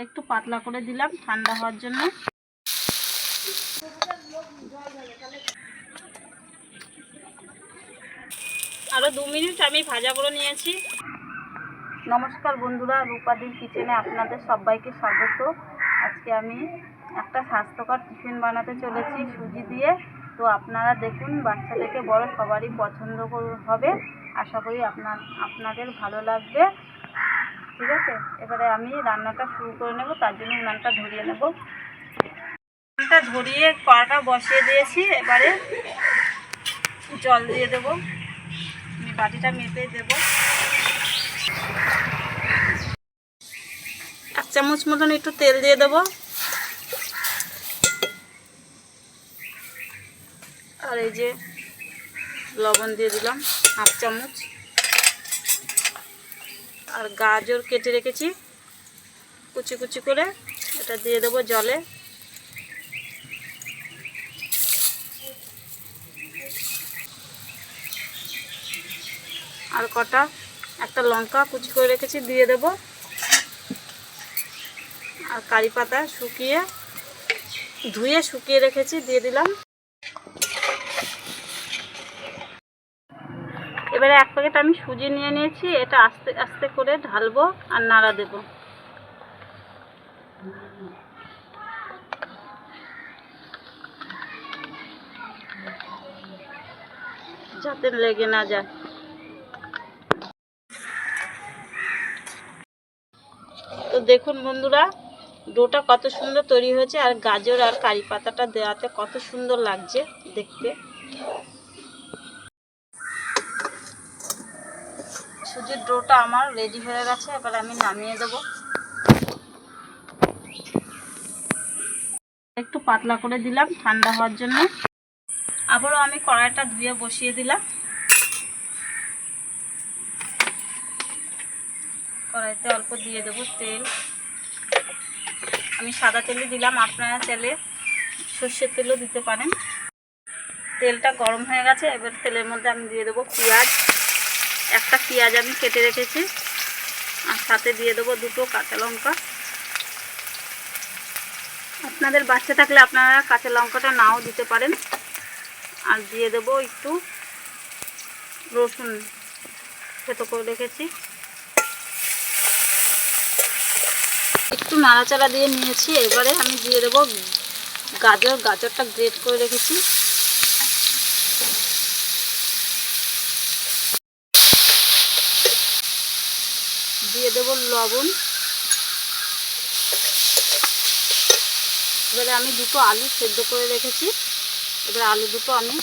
একটু পাতলা করে দিলাম ঠান্ডা হওয়ার জন্য। আরও দু মিনিট আমি ভাজা করে নিয়েছি। নমস্কার বন্ধুরা, রূপাদির কিচেনে আপনাদের সবাইকে স্বাগত। আজকে আমি একটা স্বাস্থ্যকর টিফিন বানাতে চলেছি সুজি দিয়ে। তো আপনারা দেখুন বাচ্চা থেকে বড় সবারই পছন্দ হবে। আশা করি আপনার, আপনাদের ভালো লাগবে। ঠিক আছে? এবারে আমি রান্নাটা শুরু করে নেব, তার জন্য উনানটা ধরিয়ে নেব। উনানটা ধরিয়ে কড়াটা বসিয়ে দিয়েছি, এবারে জল দিয়ে দেবো। আমি বাটিটা মেপে দেবো। এক চামচ মতন একটু তেল দিয়ে দেবো। আর এই যে লবণ দিয়ে দিলাম, হাফ চামচ। আর গাজর কেটে রেখেছি। কুচি কুচি করে এটা দিয়ে দেবো জলে। আর কটা? একটা লঙ্কা কুচি করে রেখেছি, দিয়ে দেব। আর কারি পাতা শুকিয়ে, ধুয়ে শুকিয়ে রেখেছি, দিয়ে দিলাম এবারে এক প্যাকেট আমি সুজি নিয়ে নিয়েছি, এটা আস্তে আস্তে করে ঢালবো আর নাড়া দেব। যাতে লেগে না যায়। তো দেখুন বন্ধুরা, ডোটা কত সুন্দর তৈরি হয়েছে আর গাজর আর কারি পাতাটা দেওয়াতে কত সুন্দর লাগছে দেখতে। সুজির ডোটা আমার রেডি হয়ে গেছে, এবার আমি নামিয়ে দেব। একটু পাতলা করে দিলাম ঠান্ডা হওয়ার জন্য। আবারও আমি কড়াইটা ধুয়ে বসিয়ে দিলাম। কড়াইতে অল্প দিয়ে দেবো তেল। আমি সাদা তেলই দিলাম, আপনারা তেলে সর্ষের তেলও দিতে পারেন। তেলটা গরম হয়ে গেছে, এবার তেলের মধ্যে আমি দিয়ে দেবো পেঁয়াজ। একটা পেঁয়াজ আমি কেটে রেখেছি। আর সাথে দিয়ে দেবো দুটো কাঁচা লঙ্কা। আপনাদের বাচ্চা থাকলে আপনারা কাঁচা লঙ্কাটা নাও দিতে পারেন। আর দিয়ে দেবো একটু রসুন থেতো করে রেখেছি। একটু নাড়াচাড়া দিয়ে নিয়েছি। এবারে আমি দিয়ে দেবো গাজর। গাজরটা গ্রেট করে রেখেছি দিয়ে দেবো লবণ। এবারে আমি দুটো আলু সেদ্ধ করে রেখেছি। এবারে আলু দুটো আমি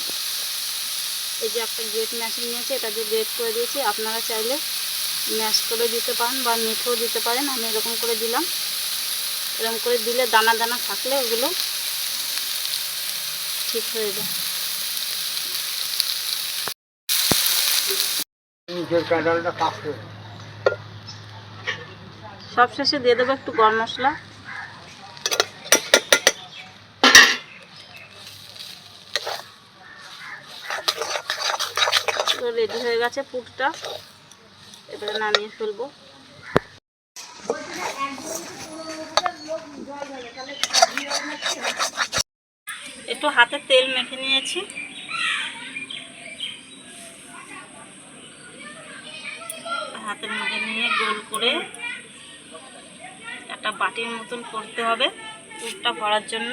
এই যে একটা গ্রেট মেশিন নিয়েছি, এটা দিয়ে গ্রেট করে দিয়েছি। আপনারা চাইলে ম্যাশ করে দিতে পারেন বা মেখেও দিতে পারেন, আমি এরকম করে দিলাম। এরকম করে দিলে দানা দানা থাকলে ওগুলো ঠিক হয়ে যায়। নিজের ক্যান্ডেলটা কাঁপছে সব শেষে দিয়ে দেবো একটু গরম মশলা। রেডি হয়ে গেছে পুরটা। এবারে নামিয়ে ফেলব। একটু হাতে তেল মেখে নিয়েছি। হাতের মধ্যে নিয়ে গোল করে একটা বাটির মতন করতে হবে পুরটা ভরার জন্য।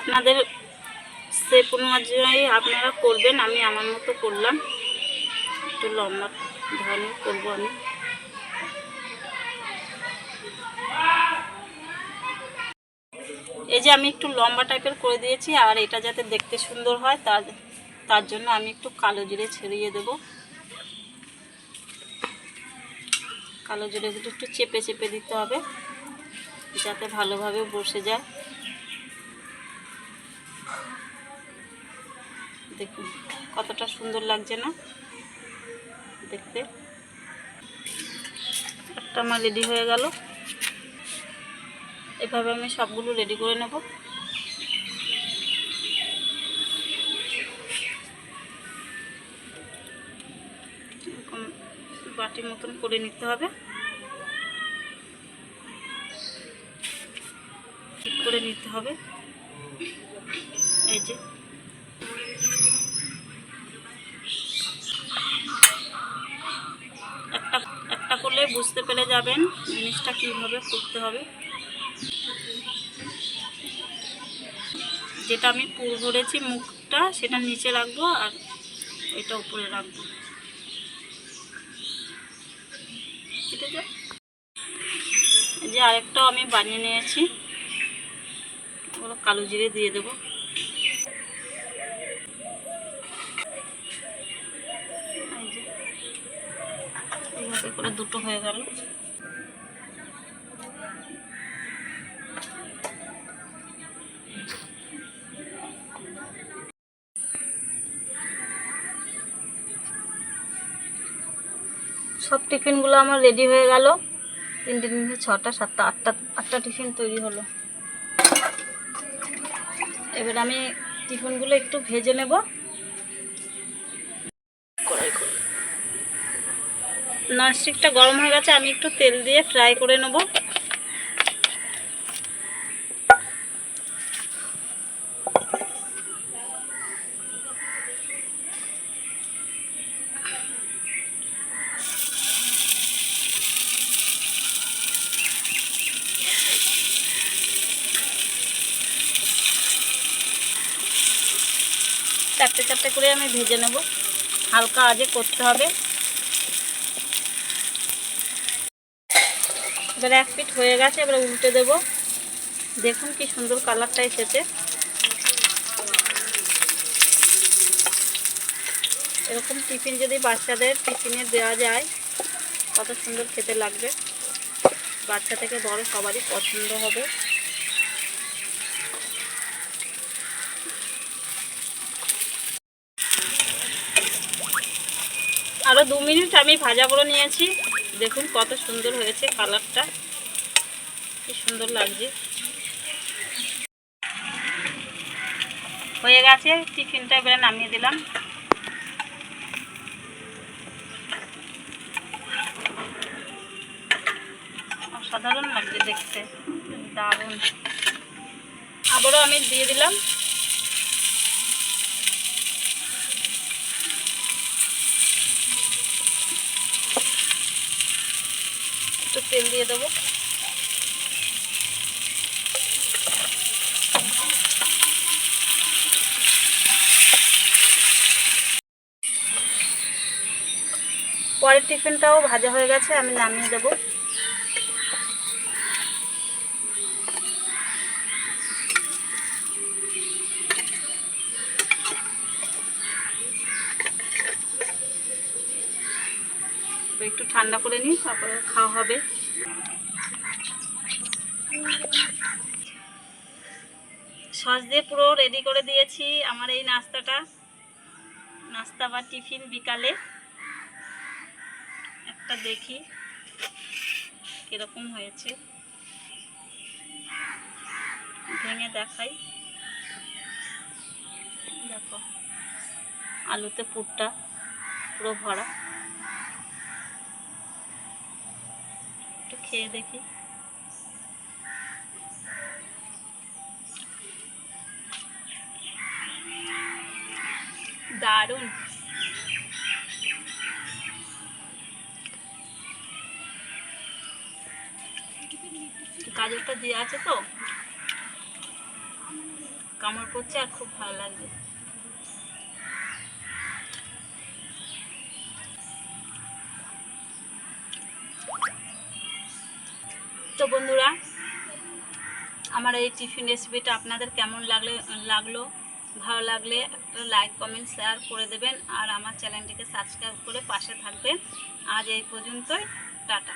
আপনাদের সেপ অনুযায়ী আপনারা করবেন, আমি আমার মতো করলাম। একটু লম্বা ধরনের করব আমি। এই যে আমি একটু লম্বা টাইপের করে দিয়েছি, আর এটা যাতে দেখতে সুন্দর হয়, তার তার জন্য আমি একটু কালো জিরে ছড়িয়ে দেব। কালো জিরেগুলো একটু চেপে চেপে দিতে হবে, যাতে ভালোভাবে বসে যায়। দেখুন, কতটা সুন্দর লাগছে না? দেখতে। একটা আমার রেডি হয়ে গেল। এভাবে আমি সবগুলো রেডি করে নেব। এরকম বাটি মতন করে নিতে হবে। করে নিতে হবে। এই যে একটা একটা করলে বুঝতে পেরে যাবেন জিনিসটা কীভাবে করতে হবে। যেটা আমি পুর ভরেছি মুখটা, সেটা নিচে রাখব আর এটা উপরে রাখব। ঠিক আছে যে আরেকটাও আমি বানিয়ে নিয়েছি। ওগুলো কালো জিরে দিয়ে দেবো। করে দুটো হয়ে গেল। সব টিফিনগুলো আমার রেডি হয়ে গেল। তিনটে তিনটে ছটা, সাতটা, আটটা আটটা টিফিন তৈরি হলো। এবার আমি টিফিনগুলো একটু ভেজে নেব। ননস্টিকটা গরম হয়ে গেছে, আমি একটু তেল দিয়ে ফ্রাই করে নেব। চারটে চারটে করে আমি ভেজে নেব। হালকা আজে করতে হবে। এবার এক পিঠ হয়ে গেছে, এবার উল্টে দেব। দেখুন কি সুন্দর কালারটা এসেছে। এরকম টিফিন যদি বাচ্চাদের টিফিনে দেওয়া যায়, কত সুন্দর খেতে লাগবে। বাচ্চা থেকে বড় সবারই পছন্দ হবে। আরও দু মিনিট আমি ভাজাগুলো নিয়েছি। দেখুন কত সুন্দর হয়েছে কালারটা কি সুন্দর লাগছে। হয়ে গেছে, টিফিনটা এবারে নামিয়ে দিলাম। অসাধারণ লাগছে দেখতে। দারুণ। আবারও আমি দিয়ে দিলাম। তেল দিয়ে দেবো। পরের টিফিনটাও ভাজা হয়ে গেছে, আমি নামিয়ে দেবো। একটু ঠান্ডা করে নিই, তারপরে খাওয়া হবে। সস দিয়ে পুরো রেডি করে দিয়েছি আমার এই নাস্তাটা। নাস্তা বা টিফিন বিকালে। একটা দেখি কীরকম হয়েছে। ভেঙে দেখাই। দেখো, আলুতে পুরটা পুরো ভরা। একটু খেয়ে দেখি। দারুণ। গাজরটা দিয়ে আছে তো? কামড় করছে আর খুব ভালো লাগছে। তো বন্ধুরা, আমার এই টিফিন রেসিপিটা আপনাদের কেমন লাগলে লাগল? ভালো লাগলে একটা লাইক কমেন্ট শেয়ার করে দেবেন আর আমার চ্যানেলটিকে সাবস্ক্রাইব করে পাশে থাকবেন। আজ এই পর্যন্তই, টাটা।